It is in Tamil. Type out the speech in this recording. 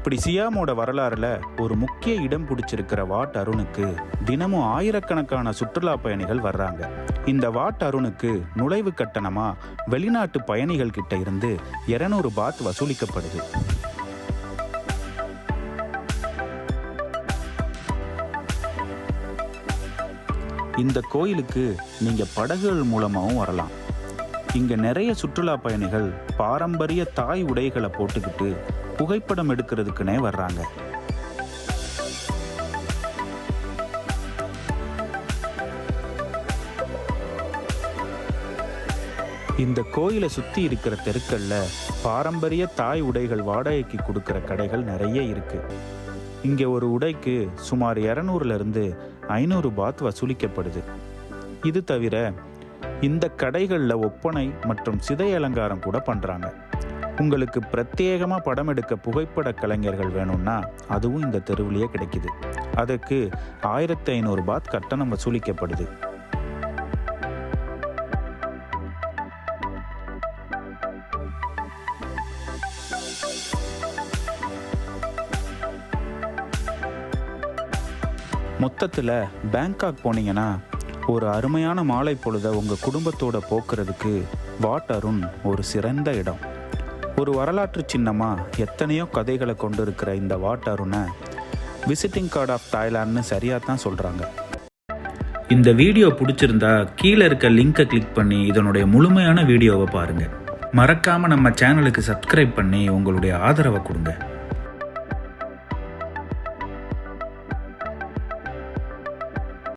இப்படி சியாமோட வரலாறுல ஒரு முக்கிய இடம் பிடிச்சிருக்கிற வாட் அருணுக்கு தினமும் ஆயிரக்கணக்கான சுற்றுலா பயணிகள் வர்றாங்க. இந்த வாட் அருணுக்கு நுழைவு கட்டணமா வெளிநாட்டு பயணிகள் கிட்ட இருந்து 200 பாத் வசூலிக்கப்படுது. இந்த கோயிலுக்கு நீங்க படகுகள் மூலமாகவும் வரலாம். இங்க நிறைய சுற்றுலா பயணிகள் பாரம்பரிய தாய் உடைகளை போட்டுக்கிட்டு புகைப்படம் எடுக்கிறதுக்குனே வர்றாங்க. இந்த கோயிலை சுத்தி இருக்கிற தெருக்கள்ல பாரம்பரிய தாய் உடைகள் வாடகைக்கு கொடுக்கிற கடைகள் நிறைய இருக்கு. இங்க ஒரு உடைக்கு சுமார் 200 இருந்து ஐநூறு பாத் வசூலிக்கப்படுது. இது தவிர இந்த கடைகளில் ஒப்பனை மற்றும் சிதை அலங்காரம் கூட பண்றாங்க. உங்களுக்கு பிரத்யேகமாக படம் எடுக்க புகைப்பட கலைஞர்கள் வேணும்னா அதுவும் இந்த தெருவிலேயே கிடைக்குது. அதற்கு ஆயிரத்தி ஐநூறு பாத் கட்டணம் வசூலிக்கப்படுது. மொத்தத்தில் பேங்காக் போனீங்கன்னா ஒரு அருமையான மாலை பொழுத உங்கள் குடும்பத்தோட போக்குறதுக்கு வாட் அருண் ஒரு சிறந்த இடம். ஒரு வரலாற்று சின்னமாக எத்தனையோ கதைகளை கொண்டு இருக்கிற இந்த வாட்டருனை விசிட்டிங் கார்டு ஆஃப் தாய்லாந்துன்னு சரியாக தான் சொல்கிறாங்க இந்த வீடியோ பிடிச்சிருந்தா கீழே இருக்க லிங்கை கிளிக் பண்ணி இதனுடைய முழுமையான வீடியோவை பாருங்கள் மறக்காமல் நம்ம சேனலுக்கு சப்ஸ்கிரைப் பண்ணி உங்களுடைய ஆதரவை கொடுங்க.